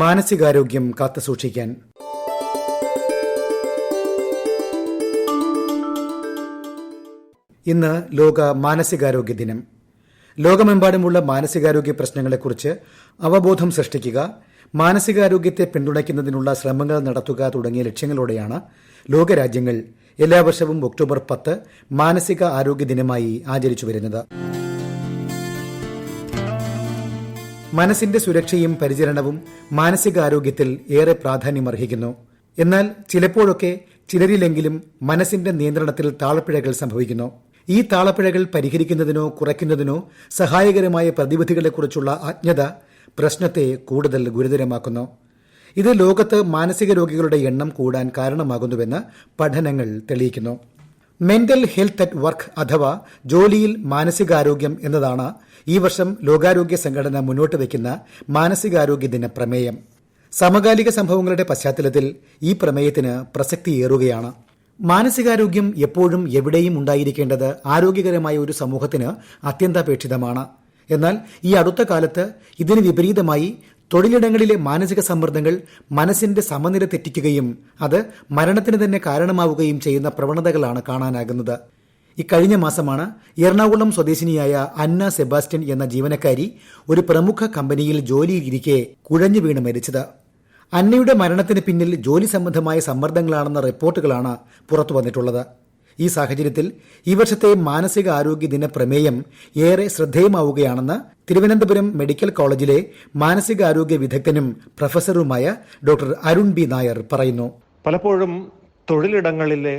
മാനസികാരോഗ്യം കാത്തുസൂക്ഷിക്കാൻ. ഇന്ന് ലോക മാനസികാരോഗ്യ ദിനം. ലോകമെമ്പാടുമുള്ള മാനസികാരോഗ്യ പ്രശ്നങ്ങളെക്കുറിച്ച് അവബോധം സൃഷ്ടിക്കുക മാനസികാരോഗ്യത്തെ പിന്തുണയ്ക്കുന്നതിനുള്ള ശ്രമങ്ങൾ നടത്തുക തുടങ്ങിയ ലക്ഷ്യങ്ങളോടെയാണ് ലോകരാജ്യങ്ങൾ എല്ലാ വർഷവും ഒക്ടോബർ പത്ത് മാനസിക ആരോഗ്യ ദിനമായി ആചരിച്ചു വരുന്നത്. മനസ്സിന്റെ സുരക്ഷയും പരിചരണവും മാനസികാരോഗ്യത്തിൽ ഏറെ പ്രാധാന്യമർഹിക്കുന്നു. എന്നാൽ ചിലപ്പോഴൊക്കെ ചിലരിലെങ്കിലും മനസ്സിന്റെ നിയന്ത്രണത്തിൽ താളപ്പിഴകൾ സംഭവിക്കുന്നു. ഈ താളപ്പിഴകൾ പരിഹരിക്കുന്നതിനോ കുറയ്ക്കുന്നതിനോ സഹായകരമായ പ്രതിവിധികളെക്കുറിച്ചുള്ള അജ്ഞത പ്രശ്നത്തെ കൂടുതൽ ഗുരുതരമാക്കുന്നു. ഇത് ലോകത്ത് മാനസിക രോഗികളുടെ എണ്ണം കൂടാൻ കാരണമാകുന്നുവെന്ന് പഠനങ്ങൾ തെളിയിക്കുന്നു. മെന്റൽ ഹെൽത്ത് അറ്റ് വർക്ക് അഥവാ ജോലിയിൽ മാനസികാരോഗ്യം എന്നതാണ് ഈ വർഷം ലോകാരോഗ്യ സംഘടന മുന്നോട്ട് വയ്ക്കുന്ന മാനസികാരോഗ്യ ദിന പ്രമേയം. സമകാലിക സംഭവങ്ങളുടെ പശ്ചാത്തലത്തിൽ ഈ പ്രമേയത്തിന് പ്രസക്തിയേറുകയാണ്. മാനസികാരോഗ്യം എപ്പോഴും എവിടെയും ഉണ്ടായിരിക്കേണ്ടത് ആരോഗ്യകരമായ ഒരു സമൂഹത്തിന് അത്യന്താപേക്ഷിതമാണ്. എന്നാൽ ഈ അടുത്ത കാലത്ത് ഇതിന് വിപരീതമായി തൊഴിലിടങ്ങളിലെ മാനസിക സമ്മർദ്ദങ്ങൾ മനസ്സിന്റെ സമനില തെറ്റിക്കുകയും അത് മരണത്തിന് തന്നെ കാരണമാവുകയും ചെയ്യുന്ന പ്രവണതകളാണ് കാണാനാകുന്നത്. ഇക്കഴിഞ്ഞ മാസമാണ് എറണാകുളം സ്വദേശിനിയായ അന്ന സെബാസ്റ്റ്യൻ എന്ന ജീവനക്കാരി ഒരു പ്രമുഖ കമ്പനിയിൽ ജോലിയിലിരിക്കെ കുഴഞ്ഞു വീണ് മരിച്ചത്. അന്നയുടെ മരണത്തിന് പിന്നിൽ ജോലി സംബന്ധമായ സമ്മർദ്ദങ്ങളാണെന്ന റിപ്പോർട്ടുകളാണ് പുറത്തു വന്നിട്ടുള്ളത് ഈ സാഹചര്യത്തിൽ ഈ വർഷത്തെ മാനസിക ആരോഗ്യ ദിന പ്രമേയം ഏറെ ശ്രദ്ധേയമാവുകയാണെന്ന് തിരുവനന്തപുരം മെഡിക്കൽ കോളേജിലെ മാനസികാരോഗ്യ വിദഗ്ധനും പ്രൊഫസറുമായ ഡോക്ടർ അരുൺ ബി നായർ പറയുന്നു. പലപ്പോഴും തൊഴിലിടങ്ങളിലെ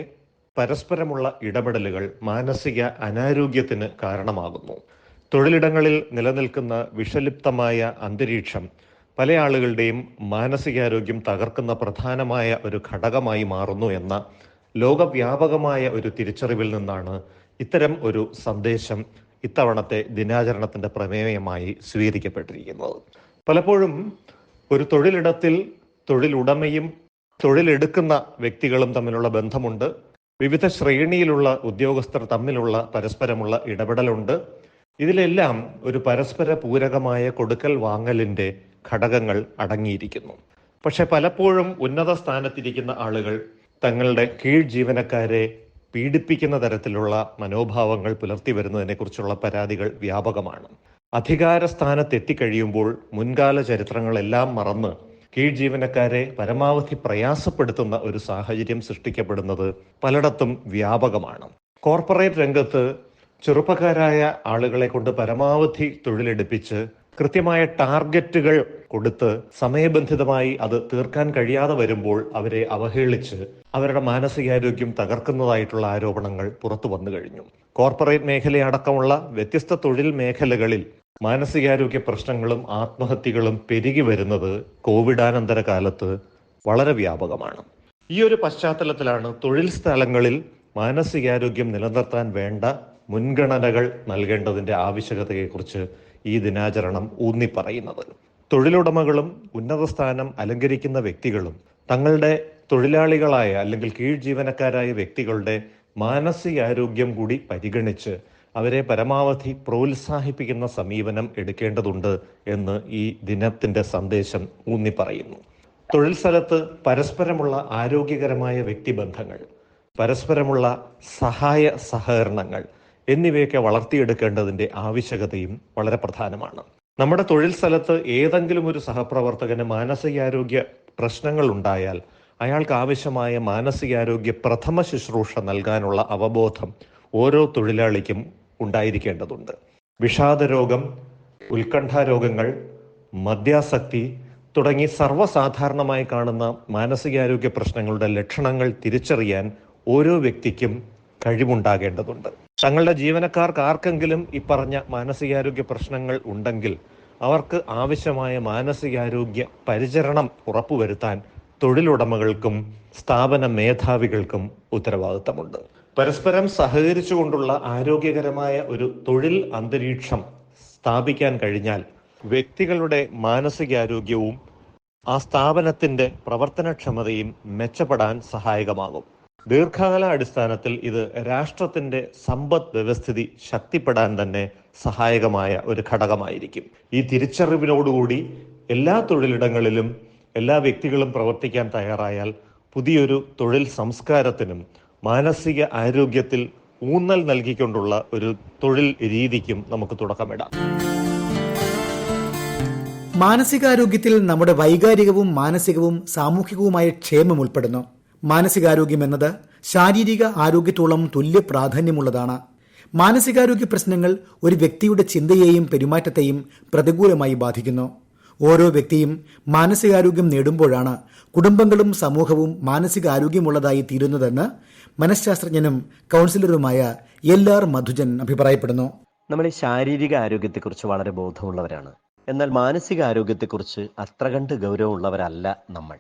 പരസ്പരമുള്ള ഇടപെടലുകൾ മാനസിക അനാരോഗ്യത്തിന് കാരണമാകുന്നു. തൊഴിലിടങ്ങളിൽ നിലനിൽക്കുന്ന വിഷലിപ്തമായ അന്തരീക്ഷം പല ആളുകളുടെയും മാനസികാരോഗ്യം തകർക്കുന്ന പ്രധാനമായ ഒരു ഘടകമായി മാറുന്നു എന്ന ലോകവ്യാപകമായ ഒരു തിരിച്ചറിവിൽ നിന്നാണ് ഇത്തരം ഒരു സന്ദേശം ഇത്തവണത്തെ ദിനാചരണത്തിന്റെ പ്രമേയമായി സ്വീകരിക്കപ്പെട്ടിരിക്കുന്നത്. പലപ്പോഴും ഒരു തൊഴിലിടത്തിൽ തൊഴിലുടമയും തൊഴിലെടുക്കുന്ന വ്യക്തികളും തമ്മിലുള്ള ബന്ധമുണ്ട്. വിവിധ ശ്രേണിയിലുള്ള ഉദ്യോഗസ്ഥർ തമ്മിലുള്ള പരസ്പരമുള്ള ഇടപെടലുണ്ട്. ഇതിലെല്ലാം ഒരു പരസ്പര പൂരകമായ കൊടുക്കൽ വാങ്ങലിന്റെ ഘടകങ്ങൾ അടങ്ങിയിരിക്കുന്നു. പക്ഷെ പലപ്പോഴും ഉന്നത സ്ഥാനത്തിരിക്കുന്ന ആളുകൾ തങ്ങളുടെ കീഴ് ജീവനക്കാരെ പീഡിപ്പിക്കുന്ന തരത്തിലുള്ള മനോഭാവങ്ങൾ പുലർത്തി വരുന്നതിനെ കുറിച്ചുള്ള പരാതികൾ വ്യാപകമാണ്. അധികാര സ്ഥാനത്ത് എത്തിക്കഴിയുമ്പോൾ മുൻകാല ചരിത്രങ്ങളെല്ലാം മറന്ന് കീഴ് ജീവനക്കാരെ പരമാവധി പ്രയാസപ്പെടുത്തുന്ന ഒരു സാഹചര്യം സൃഷ്ടിക്കപ്പെടുന്നത് പലയിടത്തും വ്യാപകമാണ്. കോർപ്പറേറ്റ് രംഗത്ത് ചെറുപ്പക്കാരായ ആളുകളെ കൊണ്ട് പരമാവധി തൊഴിലെടുപ്പിച്ച് കൃത്യമായ ടാർഗറ്റുകൾ കൊടുത്ത് സമയബന്ധിതമായി അത് തീർക്കാൻ കഴിയാതെ വരുമ്പോൾ അവരെ അവഹേളിച്ച് അവരുടെ മാനസികാരോഗ്യം തകർക്കുന്നതായിട്ടുള്ള ആരോപണങ്ങൾ പുറത്തു വന്നു കഴിഞ്ഞു. കോർപ്പറേറ്റ് മേഖലയടക്കമുള്ള വ്യത്യസ്ത തൊഴിൽ മേഖലകളിൽ മാനസികാരോഗ്യ പ്രശ്നങ്ങളും ആത്മഹത്യകളും പെരുകി വരുന്നത് കോവിഡാനന്തര കാലത്ത് വളരെ വ്യാപകമാണ്. ഈ ഒരു പശ്ചാത്തലത്തിലാണ് തൊഴിൽ സ്ഥലങ്ങളിൽ മാനസികാരോഗ്യം നിലനിർത്താൻ വേണ്ട മുൻഗണനകൾ നൽകേണ്ടതിന്റെ ആവശ്യകതയെക്കുറിച്ച് ഈ ദിനാചരണം ഊന്നി പറയുന്നത് തൊഴിലുടമകളും ഉന്നത സ്ഥാനം അലങ്കരിക്കുന്ന വ്യക്തികളും തങ്ങളുടെ തൊഴിലാളികളായ അല്ലെങ്കിൽ കീഴ് ജീവനക്കാരായ വ്യക്തികളുടെ മാനസികാരോഗ്യം കൂടി പരിഗണിച്ച് അവരെ പരമാവധി പ്രോത്സാഹിപ്പിക്കുന്ന സമീപനം എടുക്കേണ്ടതുണ്ട് എന്ന് ഈ ദിനത്തിന്റെ സന്ദേശം ഊന്നി പറയുന്നു. തൊഴിൽ സ്ഥലത്ത് പരസ്പരമുള്ള ആരോഗ്യകരമായ വ്യക്തിബന്ധങ്ങൾ പരസ്പരമുള്ള സഹായ സഹകരണങ്ങൾ എന്നിവയൊക്കെ വളർത്തിയെടുക്കേണ്ടതിന്റെ ആവശ്യകതയും വളരെ പ്രധാനമാണ്. നമ്മുടെ തൊഴിൽ സ്ഥലത്ത് ഏതെങ്കിലും ഒരു സഹപ്രവർത്തകന് മാനസികാരോഗ്യ പ്രശ്നങ്ങൾ ഉണ്ടായാൽ അയാൾക്ക് ആവശ്യമായ മാനസികാരോഗ്യ പ്രഥമ ശുശ്രൂഷ നൽകാനുള്ള അവബോധം ഓരോ തൊഴിലാളിക്കും ഉണ്ടായിരിക്കേണ്ടതുണ്ട്. വിഷാദരോഗം ഉത്കണ്ഠാരോഗങ്ങൾ മദ്യാസക്തി തുടങ്ങി സർവസാധാരണമായി കാണുന്ന മാനസികാരോഗ്യ പ്രശ്നങ്ങളുടെ ലക്ഷണങ്ങൾ തിരിച്ചറിയാൻ ഓരോ വ്യക്തിക്കും കഴിവുണ്ടാകേണ്ടതുണ്ട്. തങ്ങളുടെ ജീവനക്കാർക്ക് ആർക്കെങ്കിലും ഈ പറഞ്ഞ മാനസികാരോഗ്യ പ്രശ്നങ്ങൾ ഉണ്ടെങ്കിൽ അവർക്ക് ആവശ്യമായ മാനസികാരോഗ്യ പരിചരണം ഉറപ്പുവരുത്താൻ തൊഴിലുടമകൾക്കും സ്ഥാപന മേധാവികൾക്കും ഉത്തരവാദിത്തമുണ്ട്. പരസ്പരം സഹകരിച്ചുകൊണ്ടുള്ള ആരോഗ്യകരമായ ഒരു തൊഴിൽ അന്തരീക്ഷം സ്ഥാപിക്കാൻ കഴിഞ്ഞാൽ വ്യക്തികളുടെ മാനസികാരോഗ്യവും ആ സ്ഥാപനത്തിന്റെ പ്രവർത്തനക്ഷമതയും മെച്ചപ്പെടാൻ സഹായകമാകും. ദീർഘകാല അടിസ്ഥാനത്തിൽ ഇത് രാഷ്ട്രത്തിന്റെ സമ്പദ് വ്യവസ്ഥിതി ശക്തിപ്പെടാൻ തന്നെ സഹായകമായ ഒരു ഘടകമായിരിക്കും. ഈ തിരിച്ചറിവിനോടുകൂടി എല്ലാ തൊഴിലിടങ്ങളിലും എല്ലാ വ്യക്തികളും പ്രവർത്തിക്കാൻ തയ്യാറായാൽ പുതിയൊരു തൊഴിൽ സംസ്കാരത്തിനും മാനസിക ആരോഗ്യത്തിൽ ഊന്നൽ നൽകിക്കൊണ്ടുള്ള ഒരു തൊഴിൽ രീതിക്കും നമുക്ക് തുടക്കമിടാം. മാനസികാരോഗ്യത്തിൽ നമ്മുടെ വൈകാരികവും മാനസികവും സാമൂഹികവുമായ ക്ഷേമം ഉൾപ്പെടുന്നു. മാനസികാരോഗ്യം എന്നത് ശാരീരിക ആരോഗ്യത്തോളം തുല്യ പ്രാധാന്യമുള്ളതാണ്. മാനസികാരോഗ്യ പ്രശ്നങ്ങൾ ഒരു വ്യക്തിയുടെ ചിന്തയെയും പെരുമാറ്റത്തെയും പ്രതികൂലമായി ബാധിക്കുന്നു. ഓരോ വ്യക്തിയും മാനസികാരോഗ്യം നേടുമ്പോഴാണ് കുടുംബങ്ങളും സമൂഹവും മാനസികാരോഗ്യമുള്ളതായി തീരുന്നതെന്ന് മനഃശാസ്ത്രജ്ഞനും കൗൺസിലറുമായ എൽ ആർ മധുജൻ അഭിപ്രായപ്പെടുന്നു. നമ്മൾ ഈ ശാരീരിക ആരോഗ്യത്തെക്കുറിച്ച് വളരെ ബോധമുള്ളവരാണ്. എന്നാൽ മാനസികാരോഗ്യത്തെക്കുറിച്ച് അത്ര കണ്ട് ഗൗരവമുള്ളവരല്ല നമ്മൾ.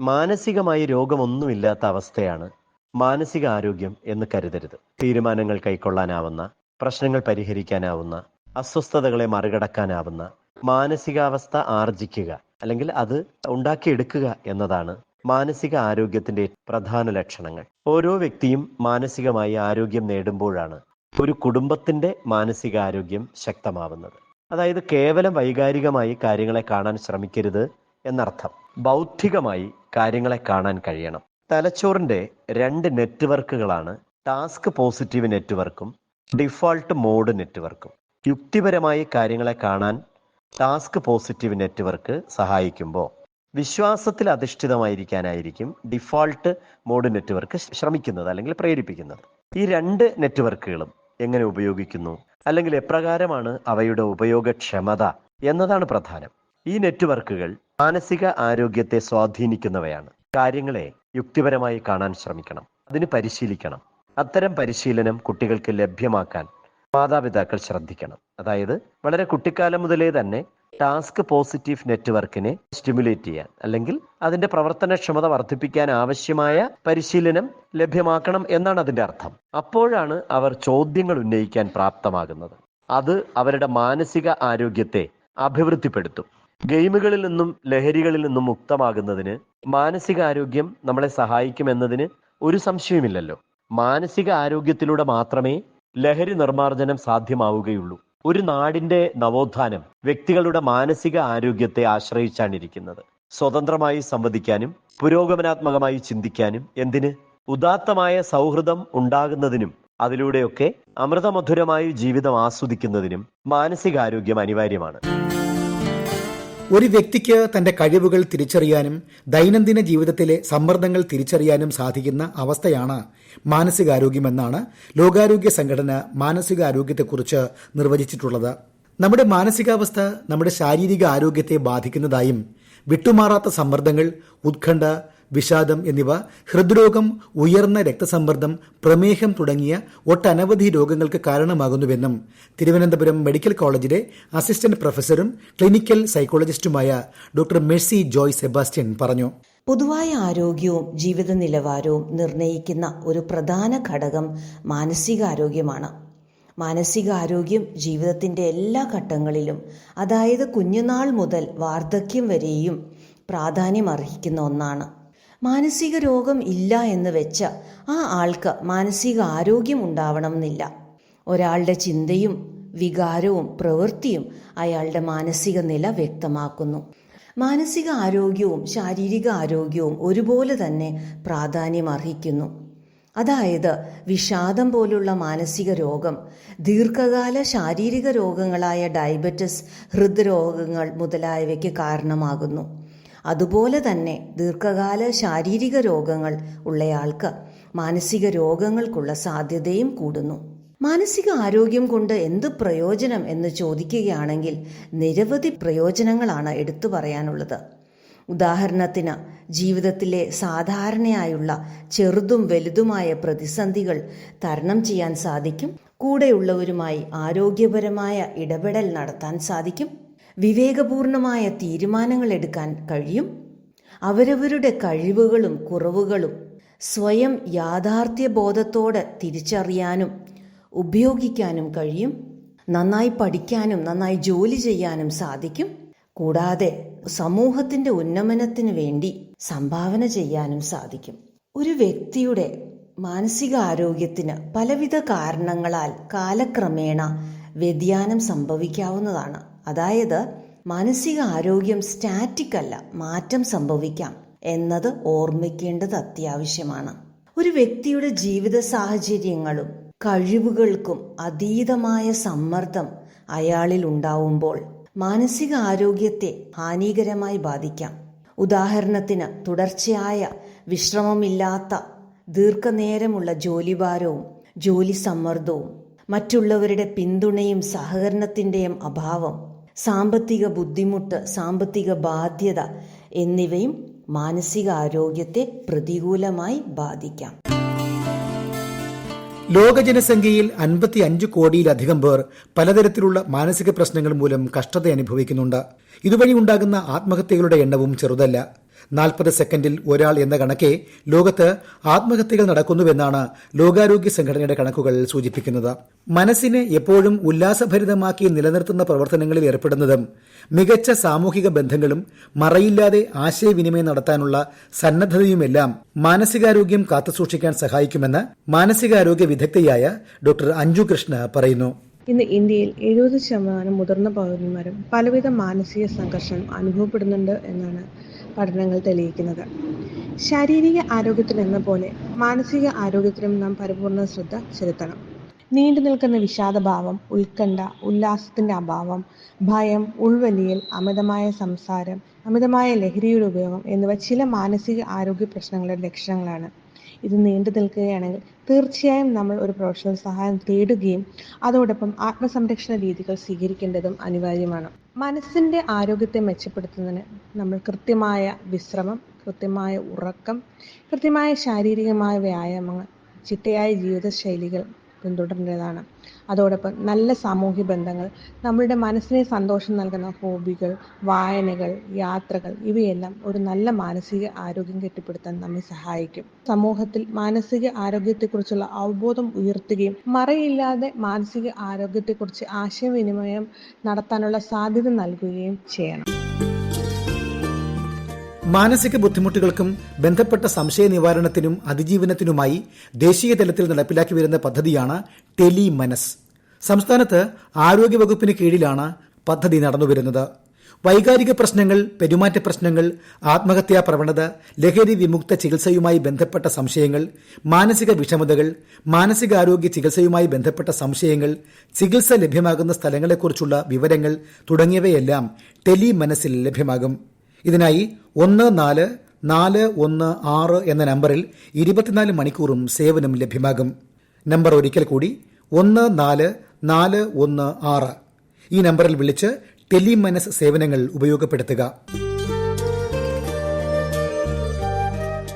മാനസികമായി രോഗമൊന്നുമില്ലാത്ത അവസ്ഥയാണ് മാനസിക ആരോഗ്യം എന്ന് കരുതരുത്. തീരുമാനങ്ങൾ കൈക്കൊള്ളാനാവുന്ന പ്രശ്നങ്ങൾ പരിഹരിക്കാനാവുന്ന അസ്വസ്ഥതകളെ മറികടക്കാനാവുന്ന മാനസികാവസ്ഥ ആർജിക്കുക അല്ലെങ്കിൽ അത് ഉണ്ടാക്കിയെടുക്കുക എന്നതാണ് മാനസിക ആരോഗ്യത്തിന്റെ പ്രധാന ലക്ഷണങ്ങൾ. ഓരോ വ്യക്തിയും മാനസികമായി ആരോഗ്യം നേടുമ്പോഴാണ് ഒരു കുടുംബത്തിന്റെ മാനസിക ആരോഗ്യം ശക്തമാവുന്നത്. അതായത് കേവലം വൈകാരികമായി കാര്യങ്ങളെ കാണാൻ ശ്രമിക്കരുത് എന്നർത്ഥം. ബൗദ്ധികമായി കാര്യങ്ങളെ കാണാൻ കഴിയണം. തലച്ചോറിന്റെ രണ്ട് നെറ്റ്വർക്കുകളാണ് ടാസ്ക് പോസിറ്റീവ് നെറ്റ്വർക്കും ഡിഫോൾട്ട് മോഡ് നെറ്റ്വർക്കും. യുക്തിപരമായി കാര്യങ്ങളെ കാണാൻ ടാസ്ക് പോസിറ്റീവ് നെറ്റ്വർക്ക് സഹായിക്കുമ്പോൾ വിശ്വാസത്തിൽ അധിഷ്ഠിതമായിരിക്കാനായിരിക്കും ഡിഫോൾട്ട് മോഡ് നെറ്റ്വർക്ക് ശ്രമിക്കുന്നത് അല്ലെങ്കിൽ പ്രേരിപ്പിക്കുന്നത്. ഈ രണ്ട് നെറ്റ്വർക്കുകളും എങ്ങനെ ഉപയോഗിക്കുന്നു അല്ലെങ്കിൽ എപ്രകാരമാണ് അവയുടെ ഉപയോഗക്ഷമത എന്നതാണ് പ്രധാനം. ഈ നെറ്റ്വർക്കുകൾ മാനസിക ആരോഗ്യത്തെ സ്വാധീനിക്കുന്നവയാണ്. കാര്യങ്ങളെ യുക്തിപരമായി കാണാൻ ശ്രമിക്കണം. അതിന് പരിശീലിക്കണം. അത്തരം പരിശീലനം കുട്ടികൾക്ക് ലഭ്യമാക്കാൻ മാതാപിതാക്കൾ ശ്രദ്ധിക്കണം. അതായത് വളരെ കുട്ടിക്കാലം മുതലേ തന്നെ ടാസ്ക് പോസിറ്റീവ് നെറ്റ്വർക്കിനെ സ്റ്റിമുലേറ്റ് ചെയ്യാൻ അല്ലെങ്കിൽ അതിന്റെ പ്രവർത്തനക്ഷമത വർദ്ധിപ്പിക്കാൻ ആവശ്യമായ പരിശീലനം ലഭ്യമാക്കണം എന്നാണ് അതിന്റെ അർത്ഥം. അപ്പോഴാണ് അവർ ചോദ്യങ്ങൾ ഉന്നയിക്കാൻ പ്രാപ്തമാകുന്നത്. അത് അവരുടെ മാനസിക ആരോഗ്യത്തെ അഭിവൃദ്ധിപ്പെടുത്തും. ഗെയിമുകളിൽ നിന്നും ലഹരികളിൽ നിന്നും മുക്തമാകുന്നതിന് മാനസികാരോഗ്യം നമ്മളെ സഹായിക്കുമെന്നതിന് ഒരു സംശയമില്ലല്ലോ മാനസിക ആരോഗ്യത്തിലൂടെ മാത്രമേ ലഹരി നിർമ്മാർജനം സാധ്യമാവുകയുള്ളൂ. ഒരു നാടിന്റെ നവോത്ഥാനം വ്യക്തികളുടെ മാനസിക ആരോഗ്യത്തെ ആശ്രയിച്ചാണ് ഇരിക്കുന്നത് സ്വതന്ത്രമായി സംവദിക്കാനും പുരോഗമനാത്മകമായി ചിന്തിക്കാനും എന്തിന്? ഉദാത്തമായ സൗഹൃദം ഉണ്ടാകുന്നതിനും അതിലൂടെയൊക്കെ അമൃതമധുരമായി ജീവിതം ആസ്വദിക്കുന്നതിനും മാനസികാരോഗ്യം അനിവാര്യമാണ്. ഒരു വ്യക്തിക്ക് തന്റെ കഴിവുകൾ തിരിച്ചറിയാനും ദൈനംദിന ജീവിതത്തിലെ സമ്മർദ്ദങ്ങൾ തിരിച്ചറിയാനും സാധിക്കുന്ന അവസ്ഥയാണ് മാനസികാരോഗ്യമെന്നാണ് ലോകാരോഗ്യ സംഘടന മാനസികാരോഗ്യത്തെക്കുറിച്ച് നിർവചിച്ചിട്ടുള്ളത്. നമ്മുടെ മാനസികാവസ്ഥ നമ്മുടെ ശാരീരിക ആരോഗ്യത്തെ ബാധിക്കുന്നതായും വിട്ടുമാറാത്ത സമ്മർദ്ദങ്ങൾ ഉത്കണ്ഠ വിഷാദം എന്നിവ ഹൃദ്രോഗം ഉയർന്ന രക്തസമ്മർദ്ദം പ്രമേഹം തുടങ്ങിയ ഒട്ടനവധി രോഗങ്ങൾക്ക് കാരണമാകുന്നുവെന്നും തിരുവനന്തപുരം മെഡിക്കൽ കോളേജിലെ അസിസ്റ്റന്റ് പ്രൊഫസറും ക്ലിനിക്കൽ സൈക്കോളജിസ്റ്റുമായ ഡോക്ടർ മെഴ്സി ജോയ് സെബാസ്റ്റ്യൻ പറഞ്ഞു. പൊതുവായ ആരോഗ്യവും ജീവിത നിലവാരവും നിർണയിക്കുന്ന ഒരു പ്രധാന ഘടകം മാനസികാരോഗ്യമാണ്. മാനസികാരോഗ്യം ജീവിതത്തിന്റെ എല്ലാ ഘട്ടങ്ങളിലും അതായത് കുഞ്ഞുനാൾ മുതൽ വാർദ്ധക്യം വരെയും പ്രാധാന്യം അർഹിക്കുന്ന ഒന്നാണ്. മാനസിക രോഗം ഇല്ല എന്ന് വെച്ച ആ ആൾക്ക് മാനസിക ആരോഗ്യം ഉണ്ടാവണമെന്നില്ല. ഒരാളുടെ ചിന്തയും വികാരവും പ്രവൃത്തിയും അയാളുടെ മാനസിക നില വ്യക്തമാക്കുന്നു. മാനസിക ആരോഗ്യവും ശാരീരിക ആരോഗ്യവും ഒരുപോലെ തന്നെ പ്രാധാന്യം അർഹിക്കുന്നു. അതായത് വിഷാദം പോലുള്ള മാനസിക രോഗം ദീർഘകാല ശാരീരിക രോഗങ്ങളായ ഡയബറ്റിസ് ഹൃദ്രോഗങ്ങൾ മുതലായവയ്ക്ക് കാരണമാകുന്നു. അതുപോലെ തന്നെ ദീർഘകാല ശാരീരിക രോഗങ്ങൾ ഉള്ളയാൾക്ക് മാനസിക രോഗങ്ങൾക്കുള്ള സാധ്യതയും കൂടുന്നു. മാനസിക ആരോഗ്യം കൊണ്ട് എന്ത് പ്രയോജനം എന്ന് ചോദിക്കുകയാണെങ്കിൽ നിരവധി പ്രയോജനങ്ങളാണ് എടുത്തു പറയാനുള്ളത്. ഉദാഹരണത്തിന് ജീവിതത്തിലെ സാധാരണയായുള്ള ചെറുതും വലുതുമായ പ്രതിസന്ധികൾ തരണം ചെയ്യാൻ സാധിക്കും. കൂടെയുള്ളവരുമായി ആരോഗ്യപരമായ ഇടപെടൽ നടത്താൻ സാധിക്കും. വിവേകപൂർണമായ തീരുമാനങ്ങൾ എടുക്കാൻ കഴിയും. അവരവരുടെ കഴിവുകളും കുറവുകളും സ്വയം യാഥാർത്ഥ്യബോധത്തോടെ തിരിച്ചറിയാനും ഉപയോഗിക്കാനും കഴിയും. നന്നായി പഠിക്കാനും നന്നായി ജോലി ചെയ്യാനും സാധിക്കും. കൂടാതെ സമൂഹത്തിന്റെ ഉന്നമനത്തിന് വേണ്ടി സംഭാവന ചെയ്യാനും സാധിക്കും. ഒരു വ്യക്തിയുടെ മാനസികാരോഗ്യത്തിന് പലവിധ കാരണങ്ങളാൽ കാലക്രമേണ വ്യതിയാനം സംഭവിക്കാവുന്നതാണ്. അതായത് മാനസിക ആരോഗ്യം സ്റ്റാറ്റിക് അല്ല മാറ്റം സംഭവിക്കാം എന്നത് ഓർമ്മിക്കേണ്ടത് അത്യാവശ്യമാണ്. ഒരു വ്യക്തിയുടെ ജീവിത സാഹചര്യങ്ങളും കഴിവുകൾക്കും അതീതമായ സമ്മർദ്ദം അയാളിൽ ഉണ്ടാവുമ്പോൾ മാനസിക ആരോഗ്യത്തെ ഹാനികരമായി ബാധിക്കാം. ഉദാഹരണത്തിന് തുടർച്ചയായ വിശ്രമമില്ലാത്ത ദീർഘനേരമുള്ള ജോലിഭാരവും ജോലി സമ്മർദ്ദവും മറ്റുള്ളവരുടെ പിന്തുണയും സഹകരണത്തിന്റെയും അഭാവം സാമ്പത്തിക ബുദ്ധിമുട്ട് സാമ്പത്തിക ബാധ്യത എന്നിവയും മാനസിക ആരോഗ്യത്തെ പ്രതികൂലമായി ബാധിക്കാം. ലോക ജനസംഖ്യയിൽ അൻപത്തി അഞ്ച് കോടിയിലധികം പേർ പലതരത്തിലുള്ള മാനസിക പ്രശ്നങ്ങൾ മൂലം കഷ്ടത അനുഭവിക്കുന്നുണ്ട്. ഇതുവഴി ഉണ്ടാകുന്ന ആത്മഹത്യകളുടെ എണ്ണവും ചെറുതല്ല. നാൽപ്പത് സെക്കൻഡിൽ ഒരാൾ എന്ന കണക്കെ ലോകത്ത് ആത്മഹത്യകൾ നടക്കുന്നുവെന്നാണ് ലോകാരോഗ്യ സംഘടനയുടെ കണക്കുകൾ സൂചിപ്പിക്കുന്നത്. മനസ്സിനെ എപ്പോഴും ഉല്ലാസഭരിതമാക്കി നിലനിർത്തുന്ന പ്രവർത്തനങ്ങളിൽ ഏർപ്പെടുന്നതും മികച്ച സാമൂഹിക ബന്ധങ്ങളും മറയില്ലാതെ ആശയവിനിമയം നടത്താനുള്ള സന്നദ്ധതയുമെല്ലാം മാനസികാരോഗ്യം കാത്തുസൂക്ഷിക്കാൻ സഹായിക്കുമെന്ന് മാനസികാരോഗ്യ വിദഗ്ധയായ ഡോക്ടർ അഞ്ജു കൃഷ്ണ പറയുന്നു. ഇന്ന് ഇന്ത്യയിൽ എഴുപത് ശതമാനം മുതിർന്ന പൗരന്മാരും പലവിധ മാനസിക സംഘർഷം അനുഭവപ്പെടുന്നുണ്ട് എന്നാണ് പഠനങ്ങൾ തെളിയിക്കുന്നത്. ശാരീരിക ആരോഗ്യത്തിനെന്ന പോലെ മാനസിക ആരോഗ്യത്തിനും നാം പരിപൂർണ ശ്രദ്ധ ചെലുത്തണം. നീണ്ടു നിൽക്കുന്ന വിഷാദഭാവം ഉത്കണ്ഠ ഉല്ലാസത്തിന്റെ അഭാവം ഭയം ഉൾവലിയൽ അമിതമായ സംസാരം അമിതമായ ലഹരിയുടെ ഉപയോഗം എന്നിവ ചില മാനസിക ആരോഗ്യ പ്രശ്നങ്ങളുടെ ലക്ഷണങ്ങളാണ്. ഇത് നീണ്ടു നിൽക്കുകയാണെങ്കിൽ തീർച്ചയായും നമ്മൾ ഒരു പ്രൊഫഷണൽ സഹായം തേടുകയും അതോടൊപ്പം ആത്മസംരക്ഷണ രീതികൾ സ്വീകരിക്കേണ്ടതും അനിവാര്യമാണ്. മനസ്സിന്റെ ആരോഗ്യത്തെ മെച്ചപ്പെടുത്തുന്നതിന് നമ്മൾ കൃത്യമായ വിശ്രമം കൃത്യമായ ഉറക്കം കൃത്യമായ ശാരീരികമായ വ്യായാമങ്ങൾ ചിട്ടയായ ജീവിതശൈലികൾ പിന്തുടരേണ്ടതാണ്. അതോടൊപ്പം നല്ല സാമൂഹ്യ ബന്ധങ്ങൾ നമ്മളുടെ മനസ്സിനെ സന്തോഷം നൽകുന്ന ഹോബികൾ വായനകൾ യാത്രകൾ ഇവയെല്ലാം ഒരു നല്ല മാനസിക ആരോഗ്യം കെട്ടിപ്പടുത്താൻ നമ്മെ സഹായിക്കും. സമൂഹത്തിൽ മാനസിക ആരോഗ്യത്തെക്കുറിച്ചുള്ള അവബോധം ഉയർത്തുകയും മറയില്ലാതെ മാനസിക ആരോഗ്യത്തെക്കുറിച്ച് ആശയവിനിമയം നടത്താനുള്ള സാധ്യത നൽകുകയും ചെയ്യണം. മാനസിക ബുദ്ധിമുട്ടുകൾക്കും ബന്ധപ്പെട്ട സംശയ നിവാരണത്തിനും അതിജീവനത്തിനുമായി ദേശീയ തലത്തിൽ നടപ്പിലാക്കി വരുന്ന പദ്ധതിയാണ് ടെലി മനസ് സംസ്ഥാനത്ത് ആരോഗ്യവകുപ്പിന് കീഴിലാണ് പദ്ധതി നടന്നുവരുന്നത് വൈകാരിക പ്രശ്നങ്ങൾ പെരുമാറ്റ പ്രശ്നങ്ങൾ ആത്മഹത്യാ പ്രവണത ലഹരി വിമുക്ത ചികിത്സയുമായി ബന്ധപ്പെട്ട സംശയങ്ങൾ മാനസിക വിഷമതകൾ മാനസികാരോഗ്യ ചികിത്സയുമായി ബന്ധപ്പെട്ട സംശയങ്ങൾ ചികിത്സ ലഭ്യമാകുന്ന സ്ഥലങ്ങളെക്കുറിച്ചുള്ള വിവരങ്ങൾ തുടങ്ങിയവയെല്ലാം ടെലി മനസ്സിൽ ലഭ്യമാകും. ഇതിനായി ഒന്ന് നാല് നാല് ഒന്ന് ആറ് എന്ന നമ്പറിൽ ഇരുപത്തിനാല് മണിക്കൂറും സേവനം ലഭ്യമാകും. നമ്പർ ഒരിക്കൽ കൂടി ഒന്ന് നാല് നാല് ഒന്ന് ആറ്. ഈ നമ്പറിൽ വിളിച്ച് ടെലിമനസ് സേവനങ്ങൾ ഉപയോഗപ്പെടുത്തുക.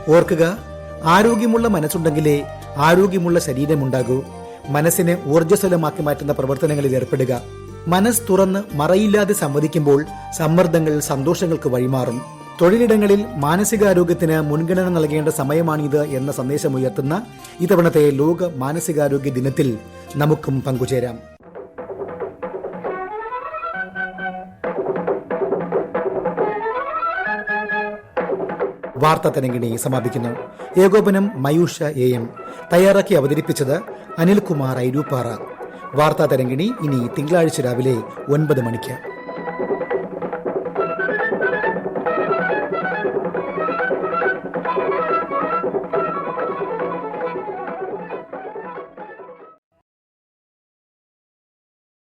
ഓർക്കുക ആരോഗ്യമുള്ള മനസ്സുണ്ടെങ്കിലേ ആരോഗ്യമുള്ള ശരീരമുണ്ടാകൂ. മനസ്സിനെ ഊർജസ്വലമാക്കി മാറ്റുന്ന പ്രവർത്തനങ്ങളിൽ ഏർപ്പെടുക. മനസ്സ് തുറന്ന് മറയില്ലാതെ സമ്മതിക്കുമ്പോൾ സമ്മർദ്ദങ്ങൾ സന്തോഷങ്ങൾക്ക് വഴിമാറും. തൊഴിലിടങ്ങളിൽ മാനസികാരോഗ്യത്തിന് മുൻഗണന നൽകേണ്ട സമയമാണിത് എന്ന സന്ദേശമുയർത്തുന്ന ഇത്തവണത്തെ ലോക മാനസികാരോഗ്യ ദിനത്തിൽ നമുക്കും പങ്കുചേരാം. വാർത്ത തരംഗിണി സമാപിക്കുന്നു. ഏകോപനം മയൂഷ എ എം. തയ്യാറാക്കി അവതരിപ്പിച്ചത് അനിൽകുമാർ ഐരൂപ്പാറ. വാർത്താ തരംഗിണി ഇനി തിങ്കളാഴ്ച രാവിലെ ഒൻപത് മണിക്ക്.